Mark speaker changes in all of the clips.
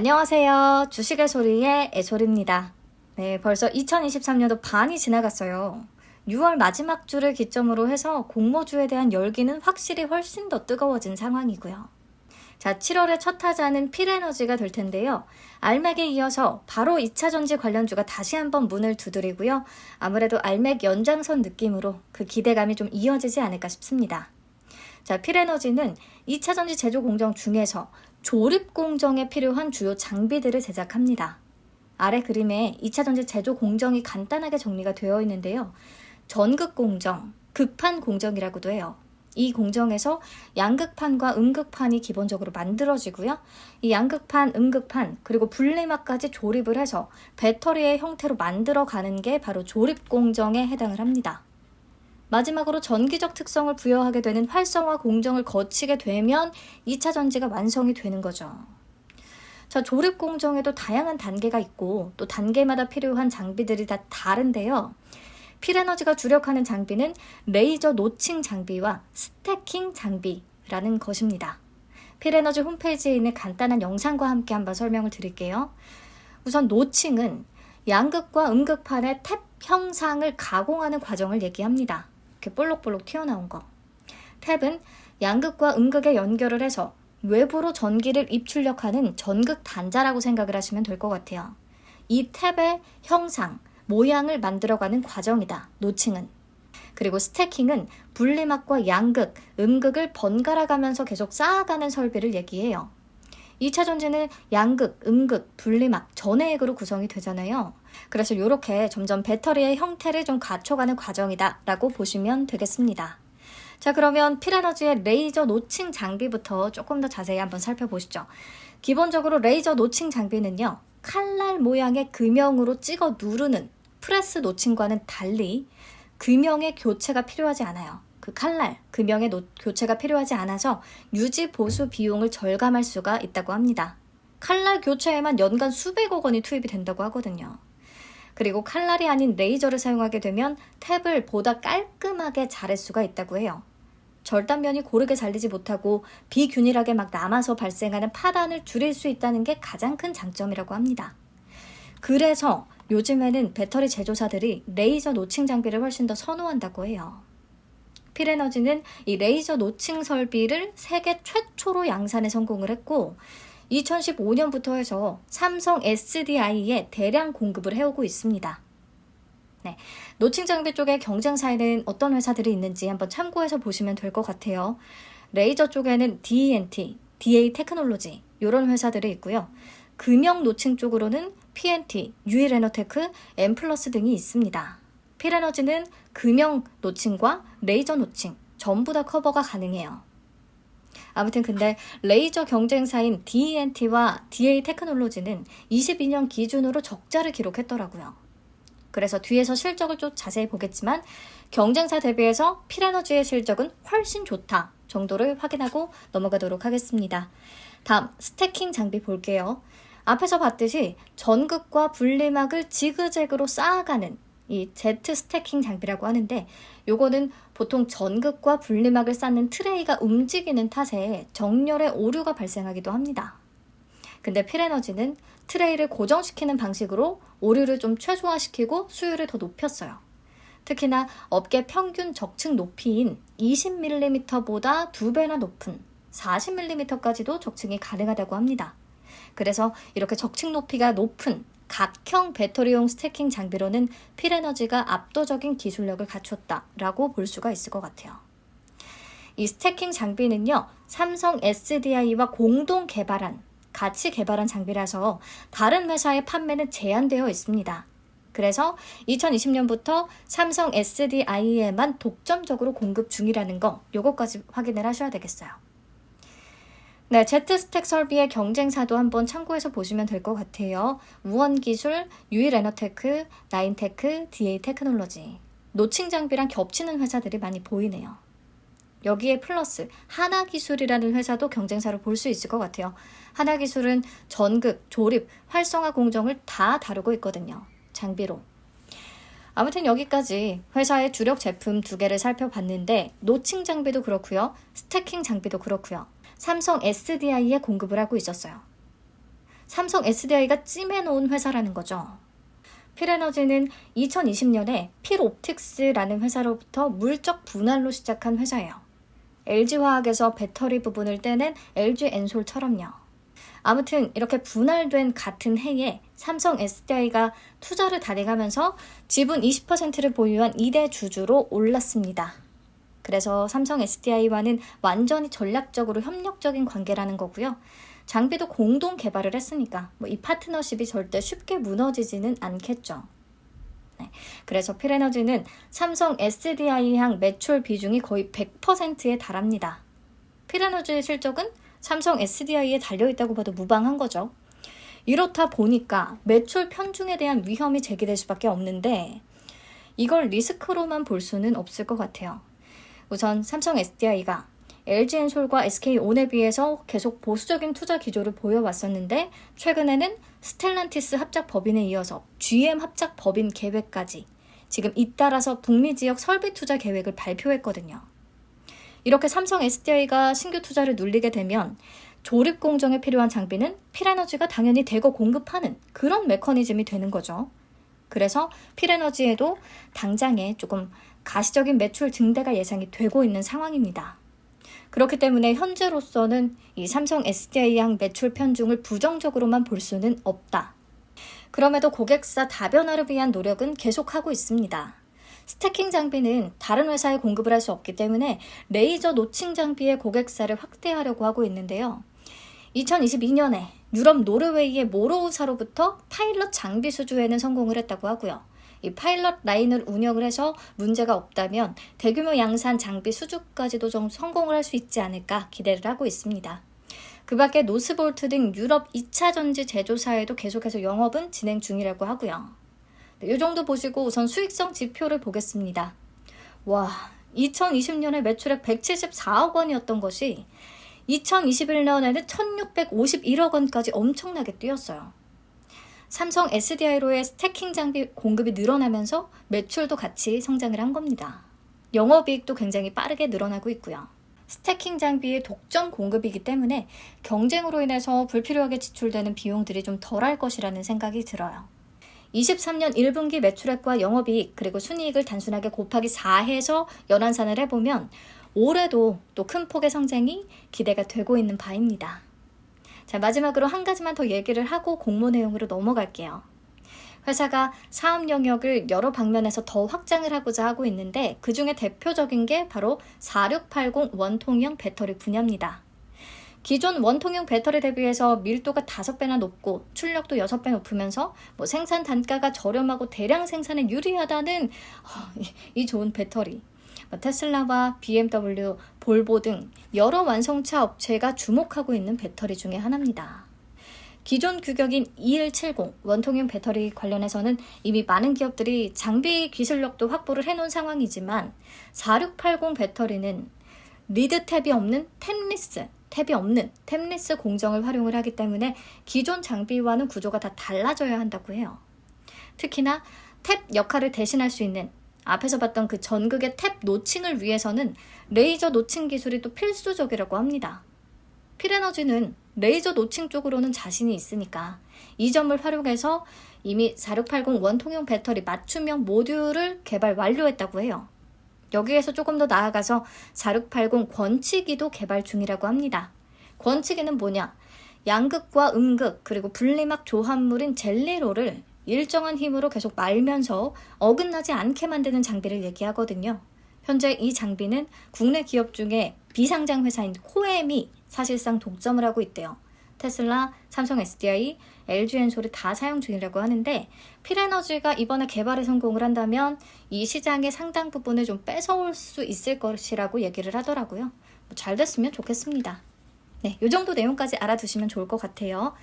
Speaker 1: 안녕하세요. 주식의 소리의 애소리입니다. 네, 벌써 2023년도 반이 지나갔어요. 6월 마지막 주를 기점으로 해서 공모주에 대한 열기는 확실히 훨씬 더 뜨거워진 상황이고요. 자, 7월의 첫 타자는 필에너지가 될 텐데요. 알맥에 이어서 바로 2차 전지 관련주가 다시 한번 문을 두드리고요. 아무래도 알맥 연장선 느낌으로 그 기대감이 좀 이어지지 않을까 싶습니다. 자, 필에너지는 2차 전지 제조 공정 중에서 조립 공정에 필요한 주요 장비들을 제작합니다. 아래 그림에 2차 전지 제조 공정이 간단하게 정리가 되어 있는데요. 전극 공정, 극판 공정이라고도 해요. 이 공정에서 양극판과 음극판이 기본적으로 만들어지고요. 이 양극판, 음극판, 그리고 분리막까지 조립을 해서 배터리의 형태로 만들어 가는 게 바로 조립 공정에 해당을 합니다. 마지막으로 전기적 특성을 부여하게 되는 활성화 공정을 거치게 되면 2차 전지가 완성이 되는 거죠. 자, 조립 공정에도 다양한 단계가 있고 또 단계마다 필요한 장비들이 다 다른데요. 필에너지가 주력하는 장비는 레이저 노칭 장비와 스태킹 장비라는 것입니다. 필에너지 홈페이지에 있는 간단한 영상과 함께 한번 설명을 드릴게요. 우선 노칭은 양극과 음극판의 탭 형상을 가공하는 과정을 얘기합니다. 이렇게 볼록볼록 튀어나온 거. 탭은 양극과 음극에 연결을 해서 외부로 전기를 입출력하는 전극 단자라고 생각을 하시면 될 것 같아요. 이 탭의 형상, 모양을 만들어가는 과정이다. 노칭은. 그리고 스태킹은 분리막과 양극, 음극을 번갈아 가면서 계속 쌓아가는 설비를 얘기해요. 2차 전지는 양극, 음극, 분리막, 전해액으로 구성이 되잖아요. 그래서 이렇게 점점 배터리의 형태를 좀 갖춰가는 과정이다 라고 보시면 되겠습니다. 자, 그러면 필에너지의 레이저 노칭 장비부터 조금 더 자세히 한번 살펴보시죠. 기본적으로 레이저 노칭 장비는요, 칼날 모양의 금형으로 찍어 누르는 프레스 노칭과는 달리 금형의 교체가 필요하지 않아요. 그 칼날, 금형의 노, 교체가 필요하지 않아서 유지 보수 비용을 절감할 수가 있다고 합니다. 칼날 교체에만 연간 수백억 원이 투입이 된다고 하거든요. 그리고 칼날이 아닌 레이저를 사용하게 되면 탭을 보다 깔끔하게 자를 수가 있다고 해요. 절단면이 고르게 잘리지 못하고 비균일하게 막 남아서 발생하는 파단을 줄일 수 있다는 게 가장 큰 장점이라고 합니다. 그래서 요즘에는 배터리 제조사들이 레이저 노칭 장비를 훨씬 더 선호한다고 해요. 필에너지는 이 레이저 노칭 설비를 세계 최초로 양산에 성공을 했고 2015년부터 해서 삼성 SDI에 대량 공급을 해오고 있습니다. 네, 노칭 장비 쪽에 경쟁사에는 어떤 회사들이 있는지 한번 참고해서 보시면 될 것 같아요. 레이저 쪽에는 DENT, DA 테크놀로지 이런 회사들이 있고요. 금형 노칭 쪽으로는 PNT, 유일에너테크, 엠플러스 등이 있습니다. 필에너지는 금형 노칭과 레이저 노칭 전부 다 커버가 가능해요. 아무튼 근데 레이저 경쟁사인 DENT와 DA 테크놀로지는 22년 기준으로 적자를 기록했더라고요. 그래서 뒤에서 실적을 좀 자세히 보겠지만 경쟁사 대비해서 필에너지의 실적은 훨씬 좋다 정도를 확인하고 넘어가도록 하겠습니다. 다음 스태킹 장비 볼게요. 앞에서 봤듯이 전극과 분리막을 지그재그로 쌓아가는 이 Z 스태킹 장비라고 하는데 요거는 보통 전극과 분리막을 쌓는 트레이가 움직이는 탓에 정렬에 오류가 발생하기도 합니다. 근데 필에너지는 트레이를 고정시키는 방식으로 오류를 좀 최소화시키고 수율을 더 높였어요. 특히나 업계 평균 적층 높이인 20mm보다 두 배나 높은 40mm까지도 적층이 가능하다고 합니다. 그래서 이렇게 적층 높이가 높은 각형 배터리용 스태킹 장비로는 필에너지가 압도적인 기술력을 갖췄다라고 볼 수가 있을 것 같아요. 이 스태킹 장비는요, 삼성 SDI와 공동 개발한, 같이 개발한 장비라서 다른 회사의 판매는 제한되어 있습니다. 그래서 2020년부터 삼성 SDI에만 독점적으로 공급 중이라는 거, 요것까지 확인을 하셔야 되겠어요. 네, 제트 스택 설비의 경쟁사도 한번 참고해서 보시면 될 것 같아요. 우원기술, 유일에너테크, 나인테크, DA 테크놀로지. 노칭 장비랑 겹치는 회사들이 많이 보이네요. 여기에 플러스 하나기술이라는 회사도 경쟁사로 볼 수 있을 것 같아요. 하나기술은 전극, 조립, 활성화 공정을 다 다루고 있거든요. 장비로. 아무튼 여기까지 회사의 주력 제품 두 개를 살펴봤는데 노칭 장비도 그렇고요. 스태킹 장비도 그렇고요. 삼성 SDI에 공급을 하고 있었어요. 삼성 SDI가 찜해놓은 회사라는 거죠. 필에너지는 2020년에 필옵틱스라는 회사로부터 물적 분할로 시작한 회사예요. LG화학에서 배터리 부분을 떼낸 LG엔솔처럼요. 아무튼 이렇게 분할된 같은 해에 삼성 SDI가 투자를 다돼가면서 지분 20%를 보유한 2대 주주로 올랐습니다. 그래서 삼성 SDI와는 완전히 전략적으로 협력적인 관계라는 거고요. 장비도 공동 개발을 했으니까 뭐 이 파트너십이 절대 쉽게 무너지지는 않겠죠. 네, 그래서 필에너지는 삼성 SDI향 매출 비중이 거의 100%에 달합니다. 필에너지의 실적은 삼성 SDI에 달려있다고 봐도 무방한 거죠. 이렇다 보니까 매출 편중에 대한 위험이 제기될 수밖에 없는데 이걸 리스크로만 볼 수는 없을 것 같아요. 우선 삼성 SDI가 LG엔솔과 SK온에 비해서 계속 보수적인 투자 기조를 보여왔었는데 최근에는 스텔란티스 합작 법인에 이어서 GM 합작 법인 계획까지 지금 잇따라서 북미 지역 설비 투자 계획을 발표했거든요. 이렇게 삼성 SDI가 신규 투자를 눌리게 되면 조립 공정에 필요한 장비는 필에너지가 당연히 대거 공급하는 그런 메커니즘이 되는 거죠. 그래서 필에너지에도 당장에 조금 가시적인 매출 증대가 예상이 되고 있는 상황입니다. 그렇기 때문에 현재로서는 이 삼성 SDI향 매출 편중을 부정적으로만 볼 수는 없다. 그럼에도 고객사 다변화를 위한 노력은 계속하고 있습니다. 스태킹 장비는 다른 회사에 공급을 할 수 없기 때문에 레이저 노칭 장비의 고객사를 확대하려고 하고 있는데요. 2022년에 유럽 노르웨이의 모로우사로부터 파일럿 장비 수주에는 성공을 했다고 하고요. 이 파일럿 라인을 운영을 해서 문제가 없다면 대규모 양산 장비 수주까지도 좀 성공을 할 수 있지 않을까 기대를 하고 있습니다. 그 밖에 노스볼트 등 유럽 2차 전지 제조사에도 계속해서 영업은 진행 중이라고 하고요. 이 정도 보시고 우선 수익성 지표를 보겠습니다. 와, 2020년에 매출액 174억 원이었던 것이 2021년에는 1651억 원까지 엄청나게 뛰었어요. 삼성 SDI로의 스태킹 장비 공급이 늘어나면서 매출도 같이 성장을 한 겁니다. 영업이익도 굉장히 빠르게 늘어나고 있고요. 스태킹 장비의 독점 공급이기 때문에 경쟁으로 인해서 불필요하게 지출되는 비용들이 좀 덜할 것이라는 생각이 들어요. 23년 1분기 매출액과 영업이익 그리고 순이익을 단순하게 곱하기 4해서 연환산을 해보면 올해도 또 큰 폭의 성장이 기대가 되고 있는 바입니다. 자, 마지막으로 한 가지만 더 얘기를 하고 공모 내용으로 넘어갈게요. 회사가 사업 영역을 여러 방면에서 더 확장을 하고자 하고 있는데 그 중에 대표적인 게 바로 4680 원통형 배터리 분야입니다. 기존 원통형 배터리 대비해서 밀도가 5배나 높고 출력도 6배 높으면서 뭐 생산 단가가 저렴하고 대량 생산에 유리하다는 어, 이 좋은 배터리. 뭐 테슬라와 BMW, 볼보 등 여러 완성차 업체가 주목하고 있는 배터리 중의 하나입니다. 기존 규격인 2170 원통형 배터리 관련해서는 이미 많은 기업들이 장비 기술력도 확보를 해놓은 상황이지만 4680 배터리는 리드 탭이 없는 템리스, 탭이 없는 템리스 공정을 활용을 하기 때문에 기존 장비와는 구조가 다 달라져야 한다고 해요. 특히나 탭 역할을 대신할 수 있는 앞에서 봤던 그 전극의 탭 노칭을 위해서는 레이저 노칭 기술이 또 필수적이라고 합니다. 필에너지는 레이저 노칭 쪽으로는 자신이 있으니까 이 점을 활용해서 이미 4680 원통형 배터리 맞춤형 모듈을 개발 완료했다고 해요. 여기에서 조금 더 나아가서 4680 권치기도 개발 중이라고 합니다. 권치기는 뭐냐? 양극과 음극 그리고 분리막 조합물인 젤리로를 일정한 힘으로 계속 말면서 어긋나지 않게 만드는 장비를 얘기하거든요. 현재 이 장비는 국내 기업 중에 비상장 회사인 코엠이 사실상 독점을 하고 있대요. 테슬라, 삼성 SDI, LG엔솔이 다 사용 중이라고 하는데 필에너지가 이번에 개발에 성공을 한다면 이 시장의 상당 부분을 좀 뺏어올 수 있을 것이라고 얘기를 하더라고요. 뭐잘 됐으면 좋겠습니다. 네, 이 정도 내용까지 알아두시면 좋을 것 같아요.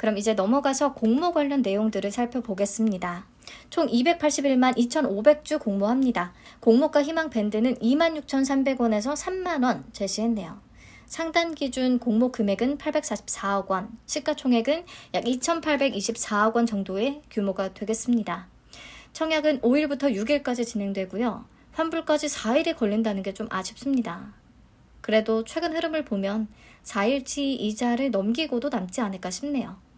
Speaker 1: 그럼 이제 넘어가서 공모 관련 내용들을 살펴보겠습니다. 총 281만 2,500주 공모합니다. 공모가 희망 밴드는 26,300원에서 3만원 제시했네요. 상단 기준 공모 금액은 844억 원, 시가총액은 약 2,824억 원 정도의 규모가 되겠습니다. 청약은 5일부터 6일까지 진행되고요. 환불까지 4일이 걸린다는 게 좀 아쉽습니다. 그래도 최근 흐름을 보면 4일치 이자를 넘기고도 남지 않을까 싶네요.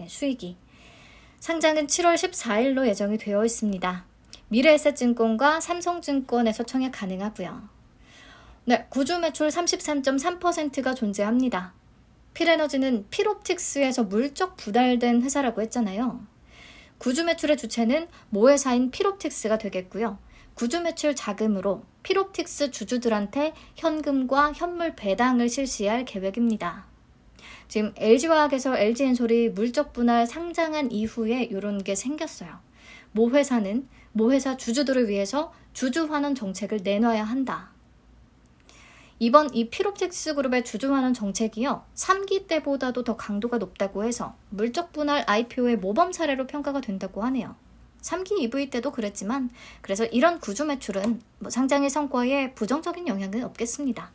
Speaker 1: 예, 수익이. 상장은 7월 14일로 예정이 되어 있습니다. 미래에셋증권과 삼성증권에서 청약 가능하고요. 네, 구주 매출 33.3%가 존재합니다. 필에너지는 필옵틱스에서 물적 부달된 회사라고 했잖아요. 구주 매출의 주체는 모회사인 필옵틱스가 되겠고요. 구주 매출 자금으로 필옵틱스 주주들한테 현금과 현물 배당을 실시할 계획입니다. 지금 LG화학에서 LG엔솔이 물적 분할 상장한 이후에 이런 게 생겼어요. 모 회사는 모 회사 주주들을 위해서 주주 환원 정책을 내놔야 한다. 이번 이 필옵틱스 그룹의 주주 환원 정책이요. 3기 때보다도 더 강도가 높다고 해서 물적 분할 IPO의 모범 사례로 평가가 된다고 하네요. 3기 EV 때도 그랬지만 그래서 이런 구주 매출은 뭐 상장의 성과에 부정적인 영향은 없겠습니다.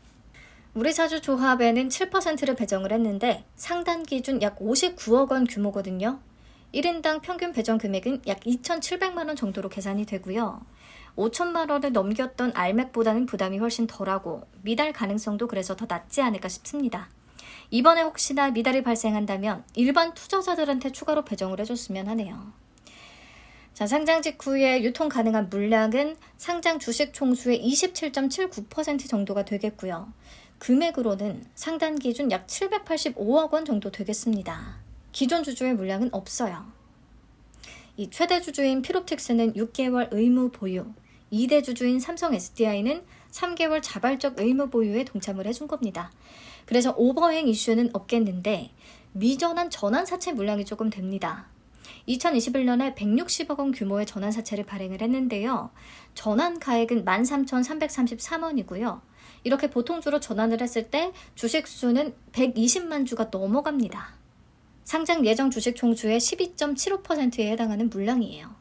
Speaker 1: 우리 자주 조합에는 7%를 배정을 했는데 상단 기준 약 59억 원 규모거든요. 1인당 평균 배정 금액은 약 2,700만 원 정도로 계산이 되고요. 5천만 원을 넘겼던 알맥보다는 부담이 훨씬 덜하고 미달 가능성도 그래서 더 낮지 않을까 싶습니다. 이번에 혹시나 미달이 발생한다면 일반 투자자들한테 추가로 배정을 해줬으면 하네요. 자, 상장 직후에 유통 가능한 물량은 상장 주식 총수의 27.79% 정도가 되겠고요. 금액으로는 상단 기준 약 785억 원 정도 되겠습니다. 기존 주주의 물량은 없어요. 이 최대 주주인 피롭틱스는 6개월 의무 보유, 2대 주주인 삼성 SDI는 3개월 자발적 의무 보유에 동참을 해준 겁니다. 그래서 오버행 이슈는 없겠는데 미전환 전환 사채 물량이 조금 됩니다. 2021년에 160억 원 규모의 전환 사채를 발행을 했는데요. 전환 가액은 13,333원이고요. 이렇게 보통주로 전환을 했을 때 주식 수는 120만 주가 넘어갑니다. 상장 예정 주식 총수의 12.75%에 해당하는 물량이에요.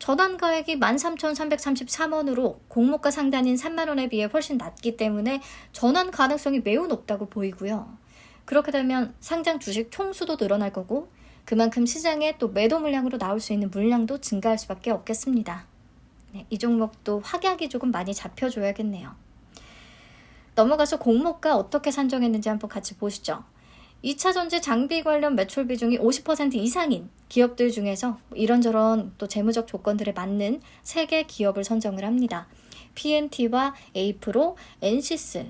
Speaker 1: 전환 가액이 13,333원으로 공모가 상단인 3만원에 비해 훨씬 낮기 때문에 전환 가능성이 매우 높다고 보이고요. 그렇게 되면 상장 주식 총수도 늘어날 거고 그만큼 시장에 또 매도 물량으로 나올 수 있는 물량도 증가할 수밖에 없겠습니다. 네, 이 종목도 확약이 조금 많이 잡혀줘야겠네요. 넘어가서 공모가 어떻게 산정했는지 한번 같이 보시죠. 2차 전지 장비 관련 매출 비중이 50% 이상인 기업들 중에서 이런저런 또 재무적 조건들에 맞는 3개 기업을 선정을 합니다. PNT와 에이프로, 엔시스.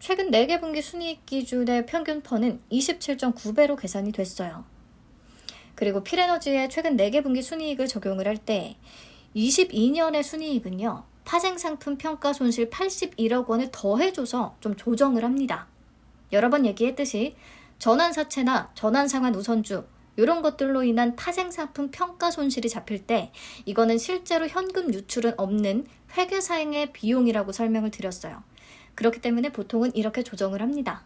Speaker 1: 최근 4개 분기 순이익 기준의 평균 퍼는 27.9배로 계산이 됐어요. 그리고 필에너지의 최근 4개 분기 순이익을 적용을 할 때 22년의 순이익은요. 파생상품 평가 손실 81억 원을 더해줘서 좀 조정을 합니다. 여러 번 얘기했듯이 전환사채나 전환상환 우선주 이런 것들로 인한 파생상품 평가 손실이 잡힐 때 이거는 실제로 현금 유출은 없는 회계사행의 비용이라고 설명을 드렸어요. 그렇기 때문에 보통은 이렇게 조정을 합니다.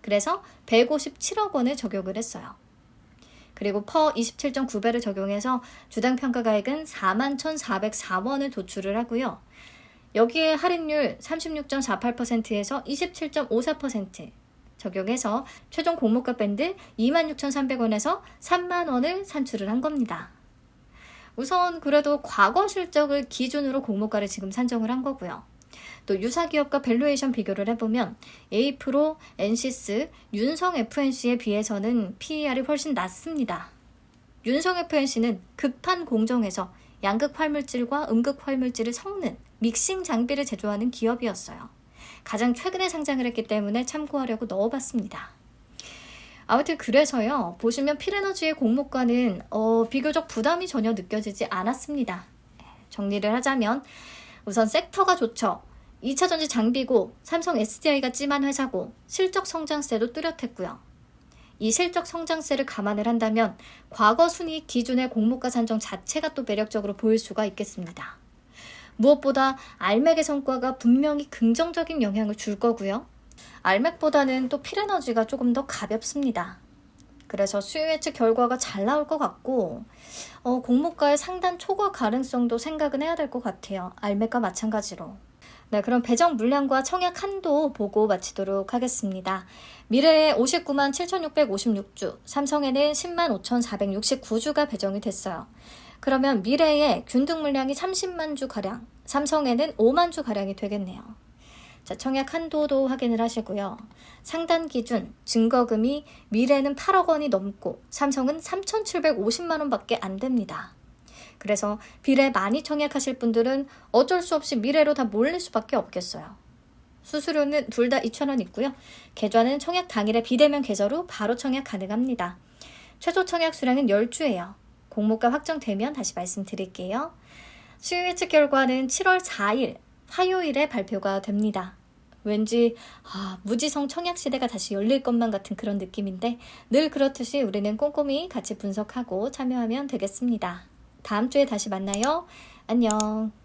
Speaker 1: 그래서 157억 원을 적용을 했어요. 그리고 퍼 27.9배를 적용해서 주당 평가가액은 41,404원을 도출을 하고요. 여기에 할인율 36.48%에서 27.54% 적용해서 최종 공모가 밴드 26,300원에서 3만원을 산출을 한 겁니다. 우선 그래도 과거 실적을 기준으로 공모가를 지금 산정을 한 거고요. 또 유사 기업과 밸류에이션 비교를 해보면 에이프로, 엔시스, 윤성 FNC에 비해서는 PER이 훨씬 낮습니다. 윤성 FNC는 급한 공정에서 양극 활물질과 음극 활물질을 섞는 믹싱 장비를 제조하는 기업이었어요. 가장 최근에 상장을 했기 때문에 참고하려고 넣어봤습니다. 아무튼 그래서요. 보시면 필에너지의 공모가는 어, 비교적 부담이 전혀 느껴지지 않았습니다. 정리를 하자면 우선 섹터가 좋죠. 2차 전지 장비고 삼성 SDI가 찜한 회사고 실적 성장세도 뚜렷했고요. 이 실적 성장세를 감안을 한다면 과거 순이익 기준의 공모가 산정 자체가 또 매력적으로 보일 수가 있겠습니다. 무엇보다 알맥의 성과가 분명히 긍정적인 영향을 줄 거고요. 알맥보다는 또 필에너지가 조금 더 가볍습니다. 그래서 수요 예측 결과가 잘 나올 것 같고 어, 공모가의 상단 초과 가능성도 생각은 해야 될 것 같아요. 알맥과 마찬가지로. 네, 그럼 배정 물량과 청약 한도 보고 마치도록 하겠습니다. 미래에 59만 7,656주, 삼성에는 10만 5,469주가 배정이 됐어요. 그러면 미래에 균등 물량이 30만 주 가량, 삼성에는 5만 주 가량이 되겠네요. 자, 청약 한도도 확인을 하시고요. 상단 기준 증거금이 미래는 8억 원이 넘고 삼성은 3,750만 원밖에 안 됩니다. 그래서 비례 많이 청약하실 분들은 어쩔 수 없이 미래로 다 몰릴 수밖에 없겠어요. 수수료는 둘 다 2,000원 있고요. 계좌는 청약 당일에 비대면 계좌로 바로 청약 가능합니다. 최소 청약 수량은 10주예요. 공모가 확정되면 다시 말씀드릴게요. 수요 예측 결과는 7월 4일 화요일에 발표가 됩니다. 왠지 아, 무지성 청약 시대가 다시 열릴 것만 같은 그런 느낌인데 늘 그렇듯이 우리는 꼼꼼히 같이 분석하고 참여하면 되겠습니다. 다음 주에 다시 만나요. 안녕.